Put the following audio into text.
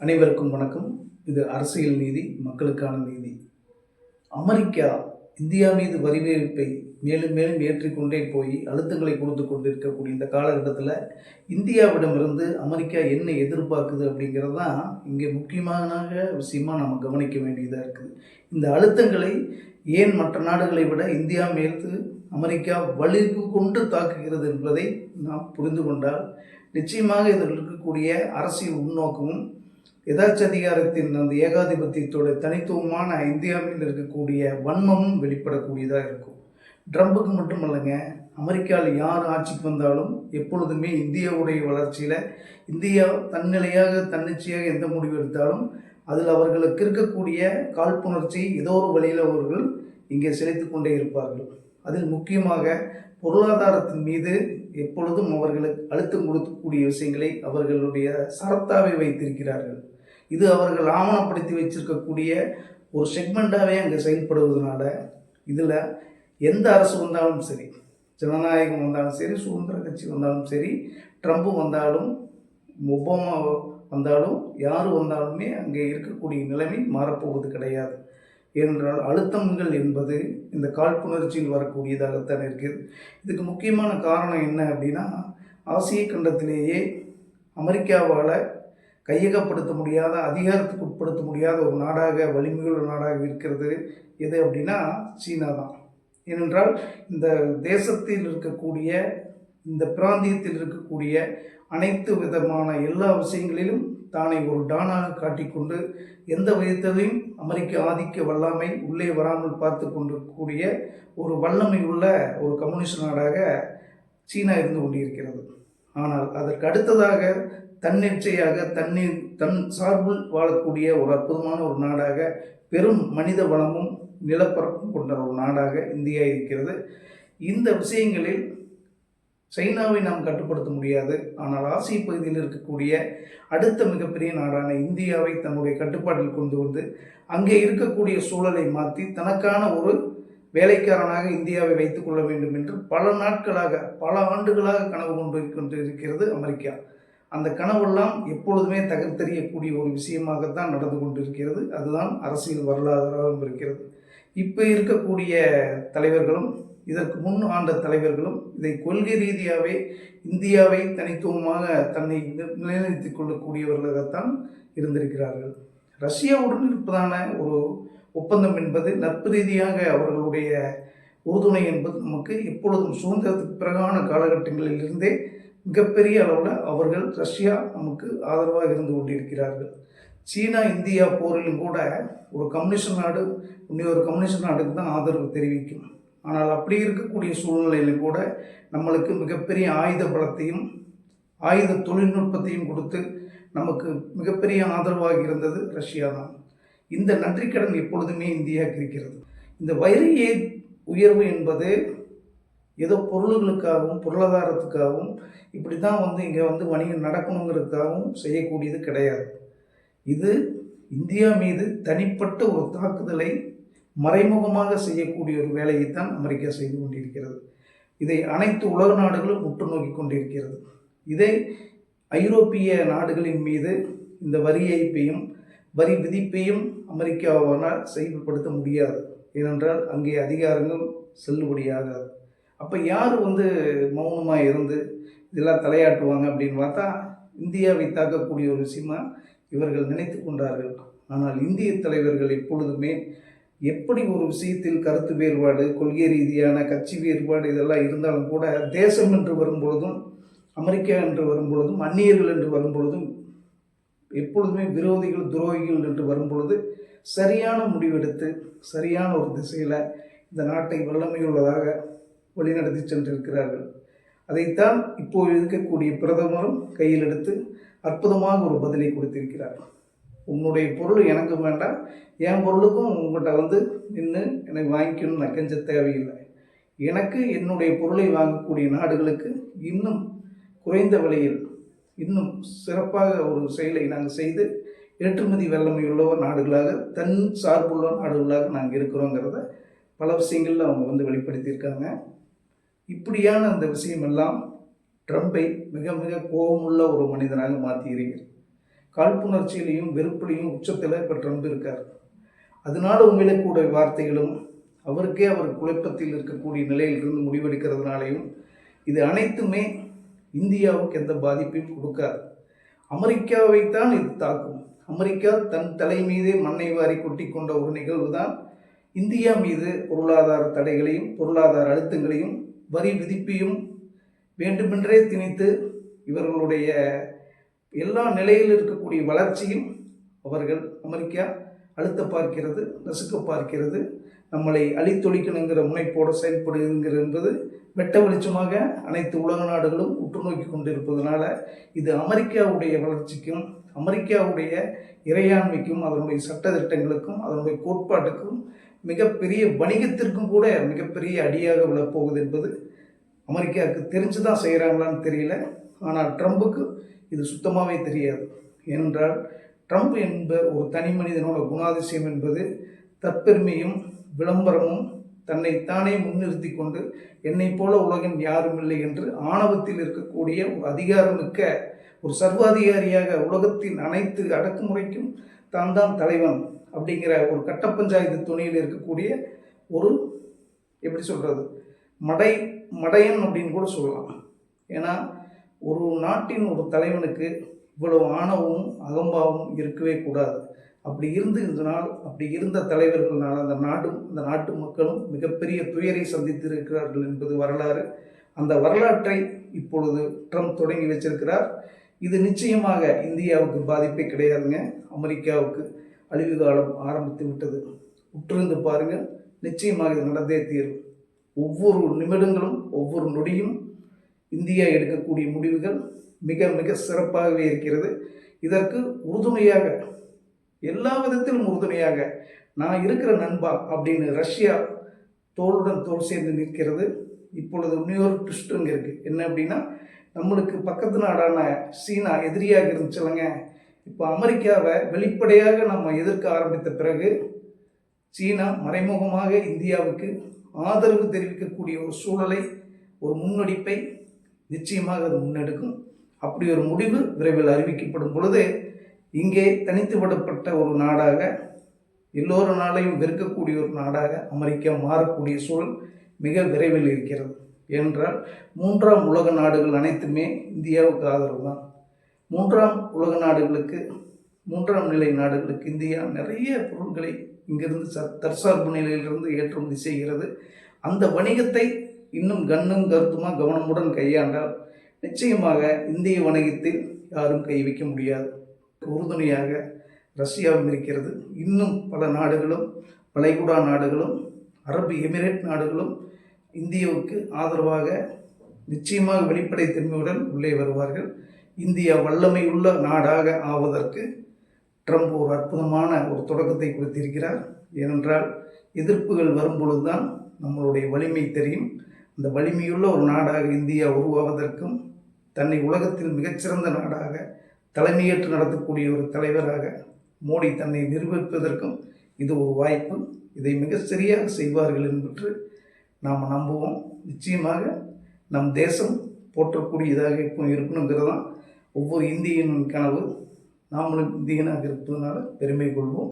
அனைவருக்கும் வணக்கம். இது அரசியல் நீதி மக்களுக்கான நீதி. அமெரிக்கா இந்தியா மீது வரி விதிப்பை மேலும் மேலும் ஏற்றிக்கொண்டே போய் அழுத்தங்களை கொடுத்து கொண்டிருக்கக்கூடிய இந்த காலகட்டத்தில் இந்தியாவிடமிருந்து அமெரிக்கா என்ன எதிர்பார்க்குது அப்படிங்கிறது தான் இங்கே முக்கியமான விஷயமாக நம்ம கவனிக்க வேண்டியதாக இருக்குது. இந்த அழுத்தங்களை ஏன் மற்ற நாடுகளை விட இந்தியா மீது அமெரிக்கா வலிவு கொண்டு தாக்குகிறது என்பதை நாம் புரிந்து கொண்டால் நிச்சயமாக இதில் இருக்கக்கூடிய அரசியல் உள்நோக்கமும் எதாச்சதிகாரத்தின் அந்த ஏகாதிபத்தியத்தோட தனித்துவமான இந்தியாவில் இருக்கக்கூடிய வன்மமும் வெளிப்படக்கூடியதாக இருக்கும். ட்ரம்புக்கு மட்டுமல்லங்க அமெரிக்காவில் யார் ஆட்சிக்கு வந்தாலும் எப்பொழுதுமே இந்தியாவுடைய வளர்ச்சியில் இந்தியா தன்னிலையாக தன்னிச்சையாக எந்த முடிவு எடுத்தாலும் அதில் அவர்களுக்கு இருக்கக்கூடிய காழ்ப்புணர்ச்சி ஏதோ ஒரு வழியில் அவர்கள் இங்கே செலுத்தி கொண்டே இருப்பார்கள். அதில் முக்கியமாக பொருளாதாரத்தின் மீது எப்பொழுதும் அவர்களுக்கு அழுத்தம் கொடுக்கக்கூடிய விஷயங்களை அவர்களுடைய சரத்தாவை வைத்திருக்கிறார்கள். இது அவர்கள் ஆவணப்படுத்தி வச்சிருக்கக்கூடிய ஒரு செக்மெண்ட்டாகவே அங்கே செயல்படுவதனால இதில் எந்த அரசு வந்தாலும் சரி ஜனநாயகம் வந்தாலும் சரி சுதந்திர கட்சி வந்தாலும் சரி ட்ரம்ப் வந்தாலும் ஒபாமா வந்தாலும் யார் வந்தாலுமே அங்கே இருக்கக்கூடிய நிலைமை மாறப்போவது கிடையாது. ஏனென்றால் அழுத்தங்கள் என்பது இந்த காழ்ப்புணர்ச்சியில் வரக்கூடியதாகத்தான் இருக்குது. இதுக்கு முக்கியமான காரணம் என்ன அப்படின்னா ஆசிய கண்டத்திலேயே அமெரிக்காவால் கையகப்படுத்த முடியாத அதிகாரத்துக்கு உட்படுத்த முடியாத ஒரு நாடாக வலிமையுள்ள நாடாக இருக்கிறது. எது அப்படின்னா சீனா தான் ஏனென்றால் இந்த தேசத்தில் இருக்கக்கூடிய இந்த பிராந்தியத்தில் இருக்கக்கூடிய அனைத்து விதமான எல்லா விஷயங்களிலும் தானை ஒரு டானாக காட்டிக்கொண்டு எந்த விதத்திலையும் அமெரிக்க ஆதிக்க வல்லாமை உள்ளே வராமல் பார்த்து கொண்டிருக்கக்கூடிய ஒரு வல்லமை உள்ள ஒரு கம்யூனிஸ்ட் நாடாக சீனா இருந்து கொண்டிருக்கிறது. ஆனால் அதற்கு அடுத்ததாக தன்னிச்சையாக தண்ணீர் தன் சார்பில் வாழக்கூடிய ஒரு அற்புதமான ஒரு நாடாக பெரும் மனித வளமும் நிலப்பரப்பும் கொண்ட ஒரு நாடாக இந்தியா இருக்கிறது. இந்த விஷயங்களில் சைனாவை நாம் கட்டுப்படுத்த முடியாது. ஆனால் ஆசிய பகுதியில் இருக்கக்கூடிய அடுத்த மிகப்பெரிய நாடான இந்தியாவை தன்னுடைய கட்டுப்பாட்டில் கொண்டு வந்து அங்கே இருக்கக்கூடிய சூழலை மாற்றி தனக்கான ஒரு வேலைக்காரனாக இந்தியாவை வைத்துக்கொள்ள வேண்டும் என்று பல நாட்களாக பல ஆண்டுகளாக கனவு கொண்டு கொண்டு இருக்கிறது அமெரிக்கா. அந்த கனவெல்லாம் எப்பொழுதுமே தகர்த்தெறியக்கூடிய ஒரு விஷயமாகத்தான் நடந்து கொண்டிருக்கிறது. அதுதான் அரசியல் வரலாறாகவும் இருக்கிறது. இப்போ இருக்கக்கூடிய தலைவர்களும் இதற்கு முன் ஆண்ட தலைவர்களும் இதை கொள்கை ரீதியாகவே இந்தியாவை தனித்துவமாக தன்னை நிலைநிறுத்திக் கொள்ளக்கூடியவர்களாகத்தான் இருந்திருக்கிறார்கள். ரஷ்யாவுடன் இருப்பதான ஒரு ஒப்பந்தம் என்பது நட்பு ரீதியாக அவர்களுடைய உறுதுணை என்பது நமக்கு எப்பொழுதும் சுதந்திரத்துக்கு பிறகான காலகட்டங்களிலிருந்தே மிகப்பெரிய அளவில் அவர்கள் ரஷ்யா நமக்கு ஆதரவாக இருந்து கொண்டிருக்கிறார்கள். சீனா இந்தியா போரிலும் கூட ஒரு கம்யூனிஸ்ட் நாடு இன்னொரு கம்யூனிஸ்ட் நாடுக்கு தான் ஆதரவு தெரிவிக்கும். ஆனால் அப்படி இருக்கக்கூடிய சூழ்நிலையிலும் கூட நம்மளுக்கு மிகப்பெரிய ஆயுத பலத்தையும் ஆயுத தொழில்நுட்பத்தையும் கொடுத்து நமக்கு மிகப்பெரிய ஆதரவாக இருந்தது ரஷ்யா தான். இந்த நன்றிக்கடன் எப்பொழுதுமே இந்தியாவுக்கு இருக்கிறது. இந்த வரி உயர்வு என்பது ஏதோ பொருள்களுக்காகவும் பொருளாதாரத்துக்காகவும் இப்படி தான் வந்து இங்கே வந்து வணிகம் நடக்கணுங்கிறதுக்காகவும் செய்யக்கூடியது கிடையாது. இது இந்தியா மீது தனிப்பட்ட ஒரு தாக்குதலை மறைமுகமாக செய்யக்கூடிய ஒரு வேலையை தான் அமெரிக்கா செய்து கொண்டிருக்கிறது. இதை அனைத்து உலக நாடுகளும் உற்று நோக்கி கொண்டிருக்கிறது. இதை ஐரோப்பிய நாடுகளின் மீது இந்த வரி ஏய்ப்பையும் வரி விதிப்பையும் அமெரிக்காவால் செயல்படுத்த முடியாது. ஏனென்றால் அங்கே அதிகாரங்கள் செல்லுபடியாகாது. அப்போ யார் வந்து மௌனமாக இருந்து இதெல்லாம் தலையாட்டுவாங்க அப்படின்னு பார்த்தா இந்தியாவை தாக்கக்கூடிய ஒரு விஷயமா இவர்கள் நினைத்து கொண்டார்கள். ஆனால் இந்திய தலைவர்கள் எப்பொழுதுமே எப்படி ஒரு விஷயத்தில் கருத்து வேறுபாடு கொள்கை ரீதியான கட்சி வேறுபாடு இதெல்லாம் இருந்தாலும் கூட தேசம் என்று வரும்பொழுதும் அமெரிக்கா என்று வரும்பொழுதும் அந்நியர்கள் என்று வரும்பொழுதும் எப்பொழுதுமே விரோதிகள் துரோகிகள் என்று வரும்பொழுது சரியான முடிவெடுத்து சரியான ஒரு திசையில் இந்த நாட்டை வல்லமையுள்ளதாக வழிநடத்தி சென்றிருக்கிறார்கள். அதைத்தான் இப்போது இருக்கக்கூடிய பிரதமரும் கையில் எடுத்து அற்புதமாக ஒரு பதிலை கொடுத்திருக்கிறார். உன்னுடைய பொருள் எனக்கு வேண்டாம் என் பொருளுக்கும் உங்கள்கிட்ட வந்து நின்று எனக்கு வாங்கிக்கணும்னு நான் கெஞ்ச தேவையில்லை. எனக்கு என்னுடைய பொருளை வாங்கக்கூடிய நாடுகளுக்கு இன்னும் குறைந்த விலையில் இன்னும் சிறப்பாக ஒரு செயலை நாங்கள் செய்து ஏற்றுமதி வல்லமையுள்ள நாடுகளாக தன் சார்புள்ள நாடுகளாக நாங்கள் இருக்கிறோங்கிறத பல விஷயங்களில் அவங்க வந்து வெளிப்படுத்தியிருக்காங்க. இப்படியான அந்த விஷயமெல்லாம் ட்ரம்பை மிக மிக கோபமுள்ள ஒரு மனிதனாக மாற்றியிருக்கிறது காழ்ப்புணர்ச்சியிலையும் வெறுப்புலையும் உச்சத்தில் இப்போ ட்ரம்ப் இருக்கார். அதனால உமிழக்கூடிய வார்த்தைகளும் அவருக்கே அவர் குழப்பத்தில் இருக்கக்கூடிய நிலையிலிருந்து முடிவெடுக்கிறதுனாலையும் இது அனைத்துமே இந்தியாவுக்கு எந்த பாதிப்பையும் கொடுக்காது. அமெரிக்காவைத்தான் இது தாக்கும். அமெரிக்கா தன் தலை மீதே மண்ணை வாரி கொட்டி கொண்ட ஒரு நிகழ்வு தான் இந்தியா மீது பொருளாதார தடைகளையும் பொருளாதார அழுத்தங்களையும் வரி விதிப்பையும் வேண்டுமென்றே திணித்து இவர்களுடைய எல்லா நிலையில் இருக்கக்கூடிய வளர்ச்சியும் அவர்கள் அமெரிக்கா அழுத்த பார்க்கிறது நசுக்க பார்க்கிறது. நம்மளை அழித்தொழிக்கணுங்கிற முனைப்போடு செயல்படுகிறது என்பது வெட்ட வெளிச்சமாக அனைத்து உலக நாடுகளும் உற்று நோக்கி கொண்டிருப்பதனால இது அமெரிக்காவுடைய வளர்ச்சிக்கும் அமெரிக்காவுடைய இறையாண்மைக்கும் அதனுடைய சட்ட திட்டங்களுக்கும் அதனுடைய கோட்பாட்டுக்கும் மிகப்பெரிய வணிகத்திற்கும் கூட மிகப்பெரிய அடியாக விழப்போகுது என்பது அமெரிக்காவுக்கு தெரிஞ்சு தான் செய்கிறாங்களான்னு தெரியல. ஆனால் ட்ரம்புக்கு இது சுத்தமாகவே தெரியாது. ஏனென்றால் ட்ரம்ப் என்ப ஒரு தனி மனிதனோட குணாதிசயம் என்பது தற்பெருமையும் விளம்பரமும் தன்னை தானே முன்னிறுத்தி கொண்டு என்னை போல உலகின் யாரும் இல்லை என்று ஆணவத்தில் இருக்கக்கூடிய ஒரு அதிகாரமிக்க ஒரு சர்வாதிகாரியாக உலகத்தின் அனைத்து அடக்குமுறைக்கும் தான் தான் தலைவன். அப்படிங்கிற ஒரு கட்ட பஞ்சாயத்து துணியில் இருக்கக்கூடிய ஒரு எப்படி சொல்கிறது மடை மடையன் அப்படின்னு கூட சொல்லலாம். ஏன்னா ஒரு நாட்டின் ஒரு தலைவனுக்கு இவ்வளவு ஆணவமும் அகம்பாவும் இருக்கவே கூடாது. அப்படி இருந்து இருந்த நாள் அப்படி இருந்த தலைவர்களால் அந்த நாடும் அந்த நாட்டு மக்களும் மிகப்பெரிய துயரை சந்தித்திருக்கிறார்கள் என்பது வரலாறு. அந்த வரலாற்றை இப்பொழுது ட்ரம்ப் தொடங்கி வச்சிருக்கிறார். இது நிச்சயமாக இந்தியாவுக்கு பாதிப்பே கிடையாதுங்க அமெரிக்காவுக்கு. அழிவு காலம் ஆரம்பித்து விட்டது. உற்றிருந்து பாருங்கள் நிச்சயமாக இது நடந்தே தீரும். ஒவ்வொரு நிமிடங்களும் ஒவ்வொரு நொடியும் இந்தியா எடுக்கக்கூடிய முடிவுகள் மிக மிக சிறப்பாகவே இருக்கிறது. இதற்கு உறுதுணையாக எல்லா விதத்திலும் உறுதுணையாக நான் இருக்கிற நண்பா அப்படின்னு ரஷ்யா தோளுடன் தோல் சேர்ந்து நிற்கிறது. இப்பொழுது இன்னொரு ட்விஸ்ட் இங்கே இருக்குது என்ன அப்படின்னா நம்மளுக்கு பக்கத்து நாடான சீனா எதிரியாக இருந்துச்சுலங்க. இப்போ அமெரிக்காவை வெளிப்படையாக நம்ம எதிர்க்க ஆரம்பித்த பிறகு சீனா மறைமுகமாக இந்தியாவுக்கு ஆதரவு தெரிவிக்கக்கூடிய ஒரு சூழலை ஒரு முன்னெடுப்பை நிச்சயமாக அது முன்னெடுக்கும். அப்படி ஒரு முடிவு விரைவில் அறிவிக்கப்படும் பொழுது இங்கே தனித்து விடப்பட்ட ஒரு நாடாக எல்லோரு நாளையும் வெறுக்கக்கூடிய ஒரு நாடாக அமெரிக்கா மாறக்கூடிய சூழல் மிக விரைவில் இருக்கிறது. என்றால் மூன்றாம் உலக நாடுகள் அனைத்துமே இந்தியாவுக்கு ஆதரவு தான் மூன்றாம் உலக நாடுகளுக்கு மூன்றாம் நிலை நாடுகளுக்கு இந்தியா நிறைய பொருட்களை இங்கிருந்து ச தற்சார்பு நிலையிலிருந்து ஏற்றுமதி செய்கிறது அந்த வணிகத்தை இன்னும் கண்ணும் கருத்துமாக கவனமுடன் கையாண்டால் நிச்சயமாக இந்திய வணிகத்தில் யாரும் கை வைக்க முடியாது. உறுதுணையாக ரஷ்யாவும் இருக்கிறது. இன்னும் பல நாடுகளும் வளைகுடா நாடுகளும் அரபு எமிரேட் நாடுகளும் இந்தியாவுக்கு ஆதரவாக நிச்சயமாக வெளிப்படை தன்மையுடன் உள்ளே வருவார்கள். இந்தியா வல்லமையுள்ள நாடாக ஆவதற்கு ட்ரம்ப் ஒரு அற்புதமான ஒரு தொடக்கத்தை கொடுத்திருக்கிறார். ஏனென்றால் எதிர்ப்புகள் வரும்பொழுதுதான் நம்மளுடைய வலிமை தெரியும். அந்த வலிமையுள்ள ஒரு நாடாக இந்தியா உருவாவதற்கும் தன்னை உலகத்தில் மிகச்சிறந்த நாடாக தலைமையேற்று நடத்தக்கூடிய ஒரு தலைவராக மோடி தன்னை நிரூபிப்பதற்கும் இது ஒரு வாய்ப்பு. இதை மிக சரியாக செய்வார்கள் என்று நாம் நம்புவோம். நிச்சயமாக நம் தேசம் போற்றக்கூடியதாக இப்போ இருக்கணுங்கிறது தான் ஒவ்வொரு இந்தியனின் கனவு நாமளும் இந்தியனாக இருப்பதனால பெருமை கொள்வோம்.